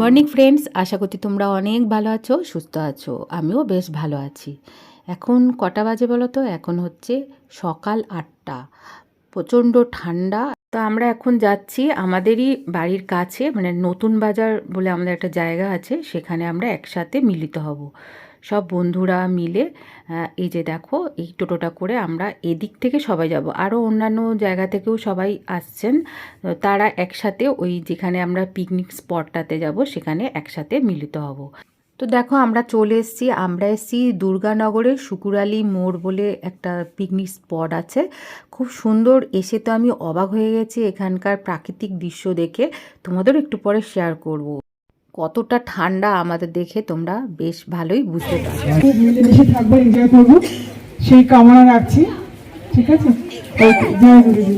Morning friends, আশা করছি তোমরা অনেক ভালো আছো, সুস্থ আছো। আমিও বেশ ভালো আছি। এখন কটা বাজে বলো তো? এখন হচ্ছে সকাল আটটা। প্রচণ্ড ঠান্ডা। তো আমরা এখন যাচ্ছি আমাদেরই বাড়ির কাছে মানে নতুন বাজার বলে আমাদের একটা জায়গা আছে, সেখানে আমরা একসাথে মিলিত হব। সব বন্ধুরা মিলে এই যে দেখো, এই টোটোটা করে আমরা এদিক থেকে সবাই যাব। আরও অন্যান্য জায়গা থেকেও সবাই আসছেন। তারা একসাথে ওই যেখানে আমরা পিকনিক স্পটটাতে যাব, সেখানে একসাথে মিলিত হব। তো দেখো, আমরা চলে এসেছি। আমরা এসেছি দুর্গানগরের শুকুরালি মোড় বলে একটা পিকনিক স্পট আছে। খুব সুন্দর। এসে তো আমি অবাক হয়ে গেছি এখানকার প্রাকৃতিক দৃশ্য দেখে। তোমাদেরও একটু পরে শেয়ার করব। কতটা ঠান্ডা আমাদের দেখে তোমরা বেশ ভালোই বুঝতে পারবে খুব মিলেমিশে থাকব এনজয় করব। সেই কামনা রাখছি ঠিক আছে? জয় গুরুজি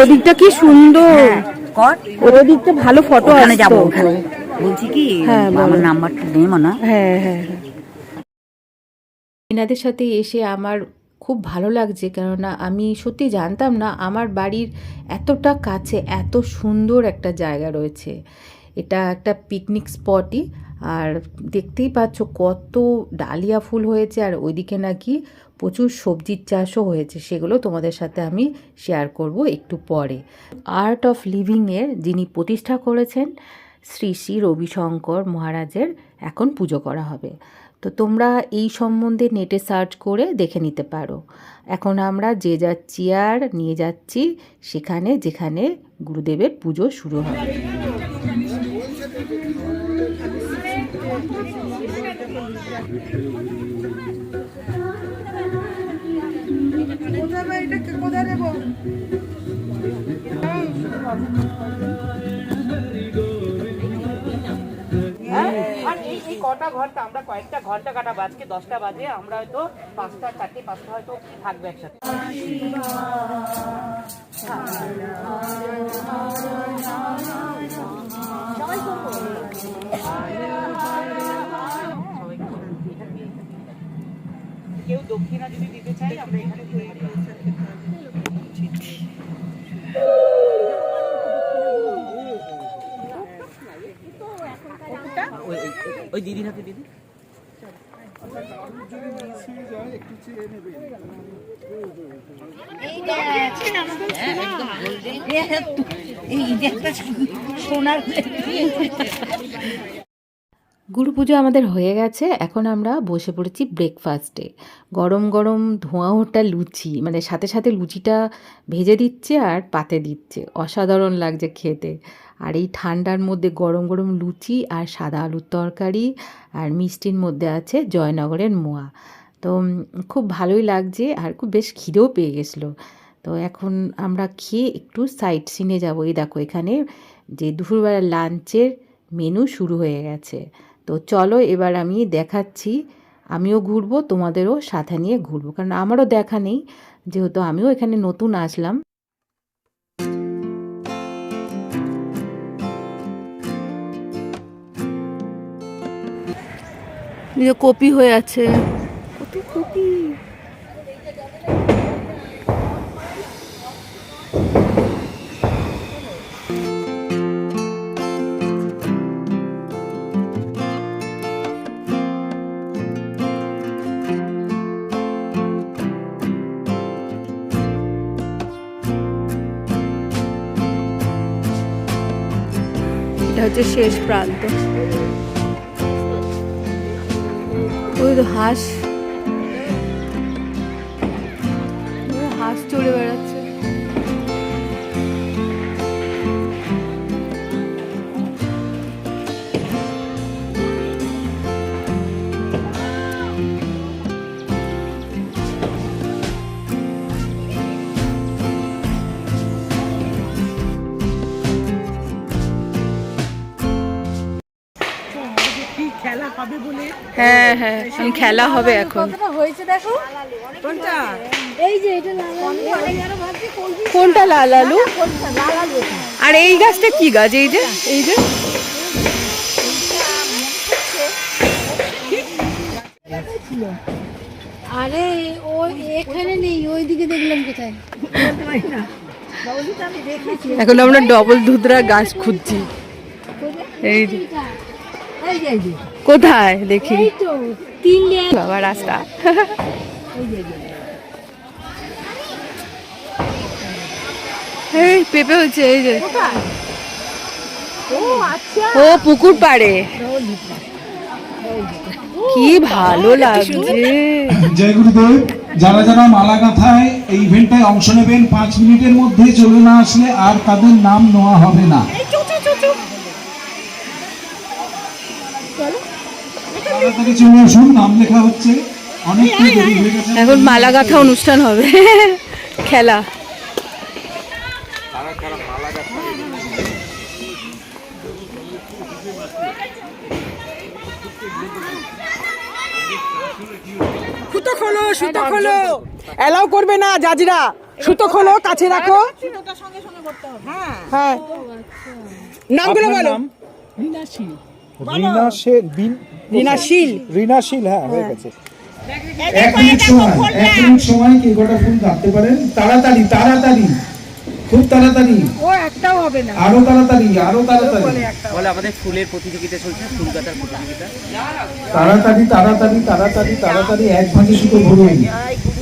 ওদিকটা কি সুন্দর। কর ওদিকটা ভালো ফটো ওখানে যাব ওখানে। বলছি কি হ্যাঁ। আমার নাম্বারটা নেই মনে। হ্যাঁ হ্যাঁ। এনাদের সাথে এসে আমার খুব ভালো লাগছে কেননা আমি সত্যি জানতাম না আমার বাড়ির এতটা কাছে এত সুন্দর একটা জায়গা রয়েছে। এটা একটা পিকনিক স্পটই আর দেখতেই পাচ্ছ কত ডালিয়া ফুল হয়েছে, আর ওইদিকে নাকি প্রচুর সবজির চাষও হয়েছে, সেগুলো তোমাদের সাথে আমি শেয়ার করব একটু পরে। আর্ট অফ লিভিংয়ের যিনি প্রতিষ্ঠা করেছেন, শ্রী শ্রী রবিশঙ্কর মহারাজের এখন পুজো করা হবে। তো তোমরা এই সম্বন্ধে নেটে সার্চ করে দেখে নিতে পারো। এখন আমরা যে যার চেয়ার নিয়ে যাচ্ছি, সেখানে যেখানে গুরুদেবের পুজো শুরু হবে। আর এই এই কটা ঘণ্টা আমরা কয়েকটা ঘণ্টা কাটাবো। আজকে দশটা বাজে আমরা হয়তো পাঁচটা চারটে পাঁচটা হয়তো থাকব একসাথে। কেউ দক্ষিণা যদি দিতে চাই আমরা এখানে দিতে পারি। ওই- দিদির হাতে দিদি। গুরু পুজো আমাদের হয়ে গেছে, এখন আমরা বসে পড়েছি ব্রেকফাস্টে গরম গরম ধোঁয়া ওঠা লুচি মানে সাথে সাথে লুচিটা ভেজে দিচ্ছে আর পাতে দিচ্ছে। অসাধারণ লাগছে খেতে। আর এই ঠান্ডার মধ্যে গরম গরম লুচি আর সাদা আলুর তরকারি আর মিষ্টির মধ্যে আছে জয়নগরের মোয়া। তো খুব ভালোই লাগছে আর খুব বেশ খিদেও পেয়ে গেছিল। তো এখন আমরা খেয়ে একটু সাইট সিনে যাব। এই দেখো এখানে যে দুপুরবেলা লাঞ্চের মেনু শুরু হয়ে গেছে। তো চলো এবার আমি দেখাচ্ছি, আমিও ঘুরবো, তোমাদেরও সাথে নিয়ে ঘুরবো। কারণ আমারও দেখা নেই, যেহেতু আমিও এখানে নতুন আসলাম। কপি হয়ে আছে। কপি এটা হচ্ছে শেষ প্রান্ত। ওই হাঁস। হাঁস চড়ে বেড়াচ্ছে। হ্যাঁ হ্যাঁ এখন খেলা হবে এখন। কোনটা? লাল আলু আর এই গাছটা কি গাছ? এই যে এই যে। আরে ওই এখানে নেই ওইদিকে দেখলাম কোথায়। এখন আমরা ডবল ধুতরা গাছ খুঁজছি। এই যে। কোথায়? দেখি। বাবা রাস্তা। এই পেঁপে হচ্ছে এই যে। ও পুকুর পাড়ে। কি ভালো লাগছে। জয় গুরুদেব যারা যারা মালা গাঁথায় এই ইভেন্টটায় অংশ নেবেন পাঁচ মিনিটের মধ্যে চলে না আসলে আর তাদের নাম নেওয়া হবে না। এখন মালা গাঁথা অনুষ্ঠান হবে খেলা। সুতো খোলো সুতো খোলো। এলাও করবে না জাজরা। সুতো খোলো কাছে রাখো। হ্যাঁ। নামগুলো বলো। রিনা রিনাশীল রিনাশীল হ্যাঁ হয়ে গেছে। এক মিনিট সময় এক মিনিট সময় কি কটা ফুল কাটতে পারেন তাড়াতাড়ি তাড়াতাড়ি। খুব তাড়াতাড়ি। ও একটাও হবে না। আরও তাড়াতাড়ি আরও তাড়াতাড়ি। বলে আমাদের ফুলের প্রতিযোগিতা চলছে ফুল কাটার প্রতিযোগিতা। তাড়াতাড়ি তাড়াতাড়ি তাড়াতাড়ি তাড়াতাড়ি এক ভাঁজে শুধু ভরুন।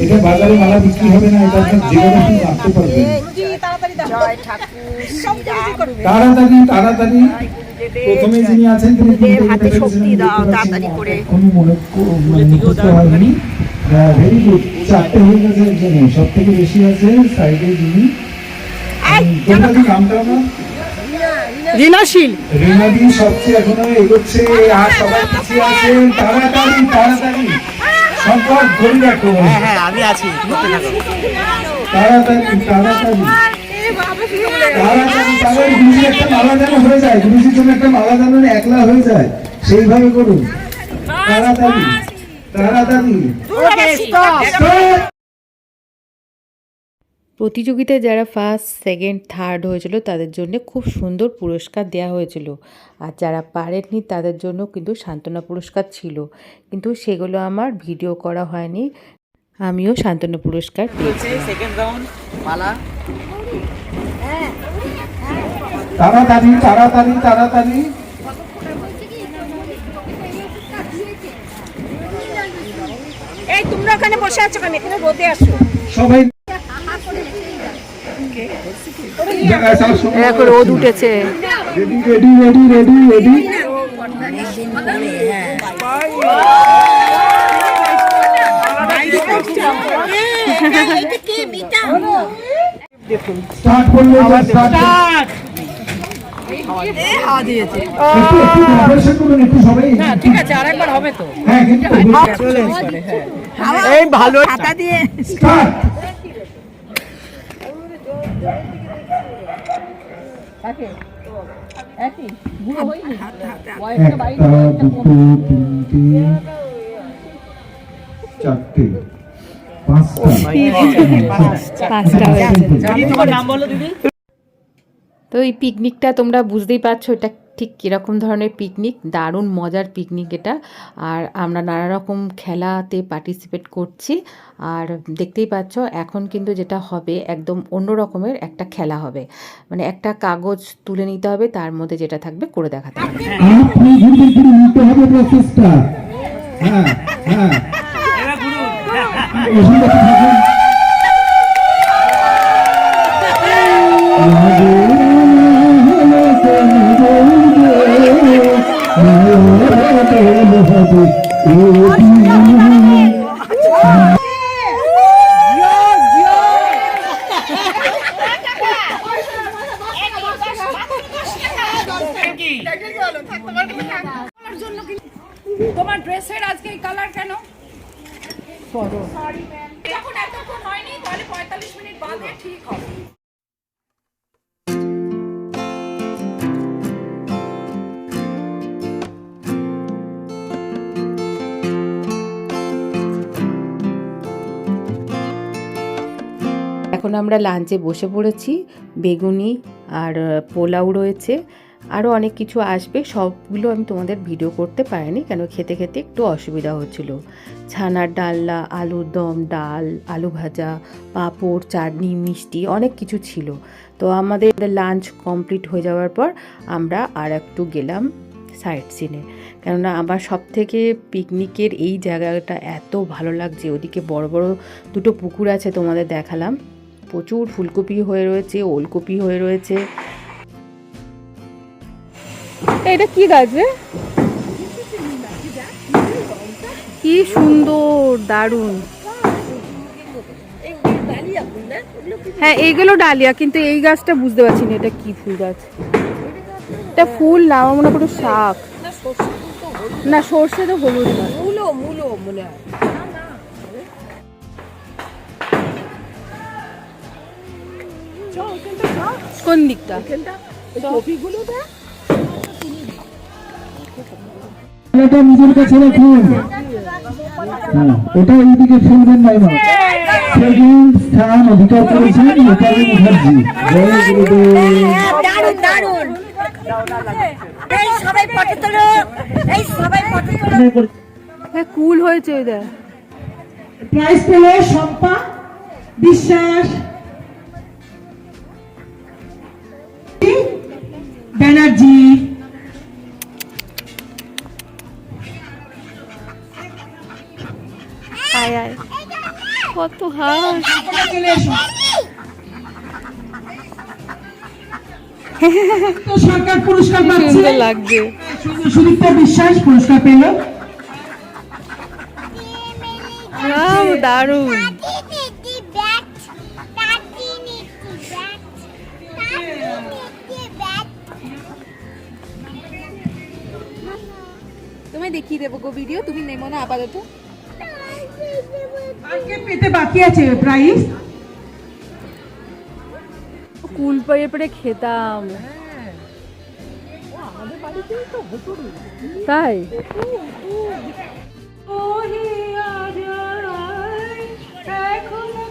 এটা বাজারে মালা বিক্রি হবে না এটা আপনার পারবেন। তাড়াতাড়ি দাও। জয় ঠাকুর। সব তাড়াতাড়ি তাড়াতাড়ি। প্রথমে যিনি আছেন তিনি হাতে শক্তি দাও, তাড়াতাড়ি করে। মনে ভেরি গুড। চারটে হয়ে গেছে একজনে। সব থেকে বেশি আছে সাইডে যিনি তোমরা কি নামটা না রিনাশীল। রিনাদি সবচেয়ে এখনও এগোচ্ছে আর সবাই পিছিয়ে আছেন তাড়াতাড়ি তাড়াতাড়ি। সম্পদ ধরে রাখো। হ্যাঁ আমি আছি। তাড়াতাড়ি তাড়াতাড়ি। তাড়াতাড়ি তাড়াতাড়ি। গুরুজি একটা মালা যেন হয়ে যায়। গুরুজির জন্য একটা মালা একলা হয়ে যায়। সেইভাবে করুন। তাড়াতাড়ি তাড়াতাড়ি! প্রতিযোগিতায় যারা ফার্স্ট সেকেন্ড থার্ড হয়েছিল তাদের জন্য খুব সুন্দর পুরস্কার দেওয়া হয়েছিল। আর যারা পারেননি তাদের জন্য কিন্তু সান্ত্বনা পুরস্কার ছিল। কিন্তু সেগুলো আমার ভিডিও করা হয়নি। আমিও সান্ত্বনা পুরস্কার পেয়েছি। সেকেন্ড রাউন্ড মালা তাড়াতাড়ি তাড়াতাড়ি তাড়াতাড়ি। এই তোমরা ওখানে বসে আছো কেন? এখানে রোদে আসো সবাই এখন রোদ উঠেছে ready ready ready ready ready start করলে স্টার্ট একটু একটু collaboration করুন হ্যাঁ দুটো তিনটে চারটে তো এই পিকনিকটা তোমরা বুঝতেই পারছ এটা ঠিক কীরকম ধরনের পিকনিক দারুণ মজার পিকনিক এটা। আর আমরা নানা রকম খেলাতে পার্টিসিপেট করছি। আর দেখতেই পাচ্ছ, এখন কিন্তু যেটা হবে, একদম অন্য রকমের একটা খেলা হবে। মানে একটা কাগজ তুলে নিতে হবে, তার মধ্যে যেটা থাকবে করে দেখাতে হবে। তোমার ড্রেসের আজকে এই কালার কেন? যখন এতক্ষণ হয়নি তাহলে পঁয়তাল্লিশ মিনিট বাদে ঠিক হবে। এখন আমরা লাঞ্চে বসে পড়েছি, বেগুনি আর পোলাও রয়েছে। আরও অনেক কিছু আসবে, সবগুলো আমি তোমাদের ভিডিও করতে পারিনি, কেন খেতে খেতে একটু অসুবিধা হচ্ছিল। ছানার ডালনা, আলুর দম, ডাল, আলু ভাজা, পাঁপড়, চাটনি, মিষ্টি, অনেক কিছু ছিল। তো আমাদের লাঞ্চ কমপ্লিট হয়ে যাওয়ার পর আমরা আর একটু গেলাম সাইট সিনে কেননা আমার সব থেকে পিকনিকের এই জায়গাটা এত ভালো লাগছে, ওদিকে বড় বড় দুটো পুকুর আছে তোমাদের দেখালাম। প্রচুর ফুলকপি হয়ে রয়েছে ওলকপি হয়ে রয়েছে। এটা কি গাছ রে? কি সুন্দর দারুণ। হ্যাঁ এইগুলো ডালিয়া কিন্তু এই গাছটা বুঝতে পারছি না এটা কি ফুল গাছ? এটা ফুল না আমার মনে করো শাক। না সর্ষে তো হলুদ না। মূলো মূলো মনে হয়। কোন দিকটা? এটা নিজের কাছে রাখুন হ্যাঁ এইদিকে ফেলবেন না এবার। সেদিন স্থান অধিকার করেছেন নেতাজি মুখার্জি। জয় গুরুদেব। দারুণ দারুণ এই সবাই ফটো তোলো এই সবাই ফটো তোলো। হ্যাঁ কুল হয়েছে ওই পেল শম্পা বিশ্বাস ব্যানার্জি আয় আয় কত হাস সরকার পুরস্কার পাচ্ছে। লাগছে সুদীপ্ত বিশ্বাস পুরস্কার পেল। দারুণ। তুমি দেখিয়ে দেবো গো ভিডিও তুমি নেমো না আপাতত। পেতে বাকি আছে প্রাইজ কুল পেয়ে খেতাম। তাই? কাননে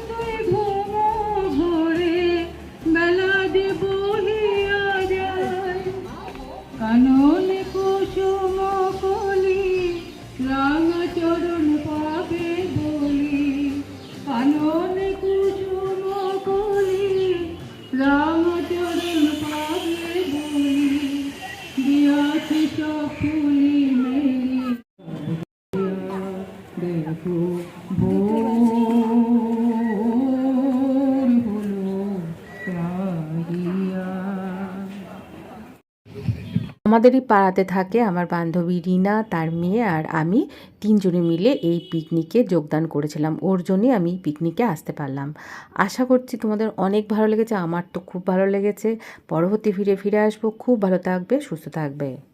আমাদেরই পাড়াতে থাকে আমার বান্ধবী রিনা, তার মেয়ে আর আমি তিনজনে মিলে এই পিকনিকে যোগদান করেছিলাম। ওর জন্যই আমি পিকনিকে আসতে পারলাম। আশা করছি তোমাদের অনেক ভালো লেগেছে, আমার তো খুব ভালো লেগেছে। পরবর্তী ফিরে ফিরে আসব। খুব ভালো থাকবে, সুস্থ থাকবে।